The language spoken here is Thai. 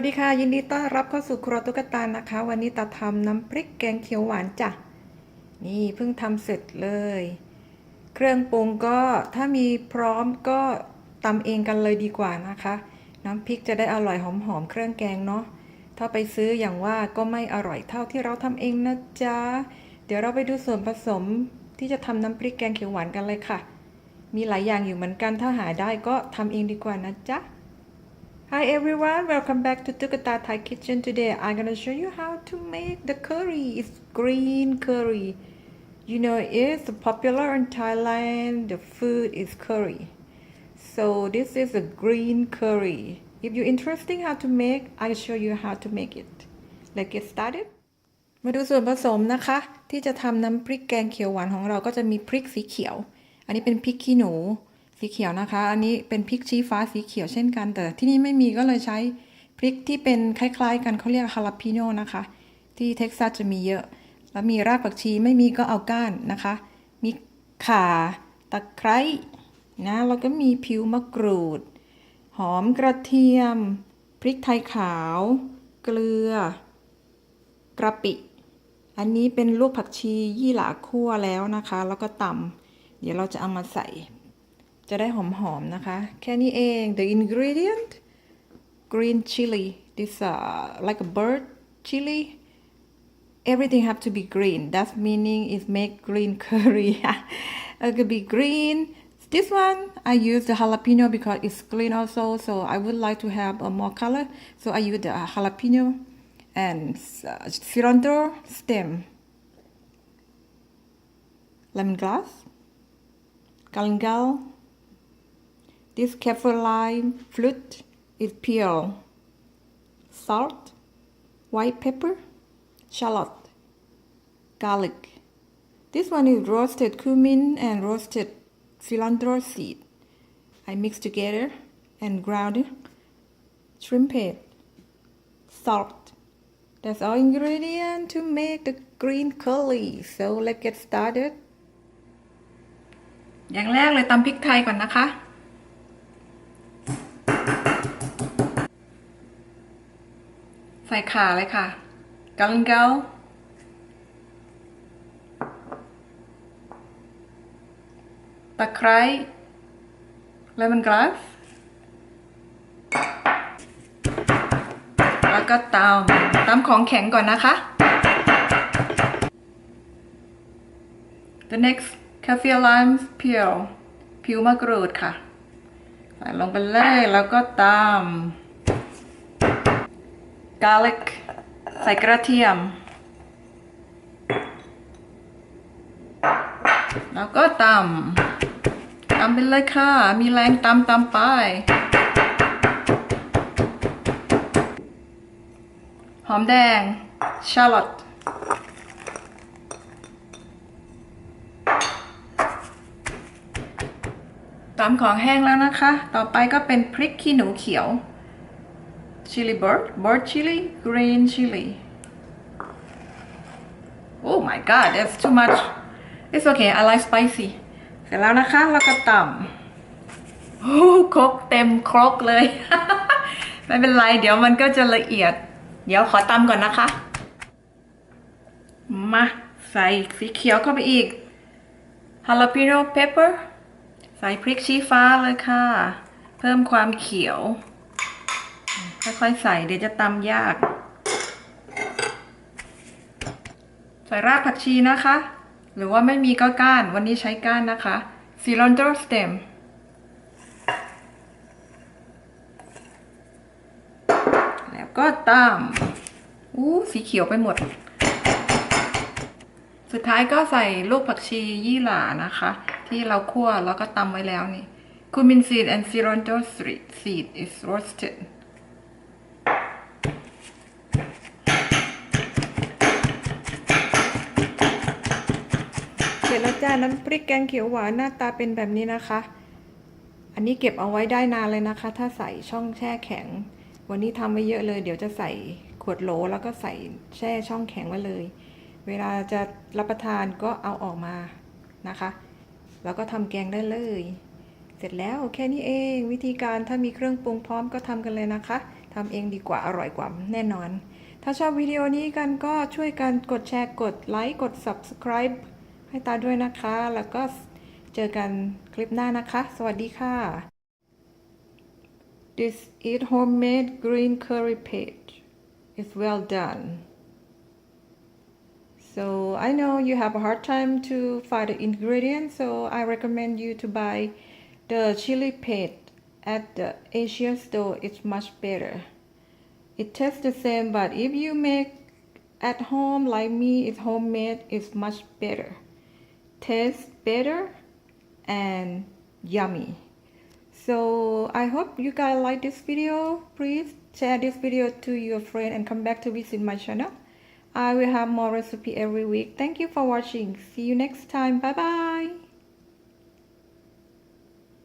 วัสดีค่ะ ยินดีต้อนรับเข้าสู่ครัวตุ๊กตานะคะ วันนี้ตาทำน้ำพริกแกงเขียวหวานจ้ะนี่เพิ่งทำเสร็จเลย เครื่องปรุงก็ถ้ามีพร้อมก็ตำเองกันเลยดีกว่านะคะ น้ำพริกจะได้อร่อยหอมๆเครื่องแกงเนาะถ้าไปซื้ออย่างว่าก็ไม่อร่อยเท่าที่เราทำเองนะจ๊ะเดี๋ยวเราไปดูส่วนผสมที่จะทำน้ำพริกแกงเขียวหวานกันเลยค่ะ มีหลายอย่างอยู่เหมือนกันถ้าหาได้ก็ทำเองดีกว่านะจ๊ะ Hi everyone, welcome back to Tukata Thai Kitchen. Today I'm gonna show you how to make the curry. It's green curry. You know it's popular in Thailand. The food is curry. So this is a green curry. If you're interested how to make, I'll show you how to make it. Let's get started. มาดูส่วนผสมนะคะ ที่จะทำน้ำพริกแกงเขียวหวานของเราก็จะมีพริกสีเขียว อันนี้เป็นพริกขี้หนู สีเขียวนะคะ อันนี้เป็นพริกชี้ฟ้าสีเขียวเช่นกัน แต่ที่นี่ไม่มีก็เลยใช้พริกที่เป็นคล้ายๆ กันเขาเรียกฮาลาปิโนนะคะ ที่เท็กซัสจะมีเยอะ แล้วมีรากผักชีไม่มีก็เอาก้านนะคะ มีข่าตะไคร้นะแล้วก็มีผิวมะกรูด หอมกระเทียม พริกไทยขาว เกลือกระปิ อันนี้เป็นลูกผักชียี่หร่าคั่วแล้วนะคะ แล้วก็ตำเดี๋ยวเราจะเอามาใส่ จะได้หอมๆนะคะ แค่นี้เอง the ingredient green chili this uh like a bird chili everything have to be green that meaning is make green curry it could be green this one I use the jalapeno because it's green also so I would like to have a more color so I use the jalapeno and uh, cilantro stem lemongrass galangal this kaffir lime fruit is peel salt white pepper shallot garlic this one is roasted cumin and roasted cilantro seed I mix together and ground it. shrimp head salt that's all ingredient to make the green curry so let's get started อย่างแรกเลยตำพริกไทยก่อนนะคะ ใส่ข่าเลยค่ะกัลเกาตะไคร้เลมอนกราสแล้วก็ตำตำของแข็งก่อนนะคะ The next kaffir lime peel ผิวมะกรูดค่ะ ใส่ลงไปเลยแล้วก็ตำ garlic ใส่กระเทียม แล้วก็ตำตำไปเลยค่ะ มีแรงตำตำไปหอมแดง ชาร์ลอตตำของแห้งแล้วนะคะ ต่อไปก็เป็นพริกขี้หนูเขียว chili bird bird chili green chili oh my god that's too much it's okay I like spicy เสร็จแล้วนะคะแล้วก็ตำโอ้ครกเต็มครกเลย ไม่เป็นไร เดี๋ยวมันก็จะละเอียด เดี๋ยวขอตำก่อนนะคะ มาใส่สีเขียวเข้าไปอีก jalapeno pepper ใส่พริกชี้ฟ้าเลยค่ะ เพิ่มความเขียว ค่อยๆใส่เดี๋ยวจะตำยาก ใส่รากผักชีนะคะ หรือว่าไม่มีก็ก้าน วันนี้ใช้ก้านนะคะ cilantro stem แล้วก็ตำอู้สีเขียวไปหมด สุดท้ายก็ใส่ลูกผักชียี่หร่านะคะ ที่เราคั่วแล้วก็ตำไว้แล้วนี่ cumin seed and cilantro seed is roasted จ้าน้ำพริกแกงเขียวหวานหน้าตาเป็นแบบนี้นะคะ อันนี้เก็บเอาไว้ได้นานเลยนะคะ ถ้าใส่ช่องแช่แข็ง วันนี้ทำไว้เยอะเลย เดี๋ยวจะใส่ขวดโหลแล้วก็ใส่แช่ช่องแข็งไว้เลย เวลาจะรับประทานก็เอาออกมานะคะ แล้วก็ทำแกงได้เลย เสร็จแล้วแค่นี้เอง วิธีการถ้ามีเครื่องปรุงพร้อมก็ทำกันเลยนะคะทำเองดีกว่าอร่อยกว่าแน่นอน ถ้าชอบวิดีโอนี้กันก็ช่วยกันกดแชร์กดไลค์กด subscribe ให้ตาด้วยนะคะ แล้วก็เจอกันคลิปหน้านะคะ สวัสดีค่ะ This is homemade green curry paste. It's well done. So I know you have a hard time to find the ingredients, so I recommend you to buy the chili paste at the Asian store. It's much better. It tastes the same, but if you make at home like me, it's homemade, it's much better. Tastes better and yummy. So I hope you guys like this video. Please share this video to your friend and come back to visit my channel. I will have more recipe every week. Thank you for watching. See you next time. Bye bye.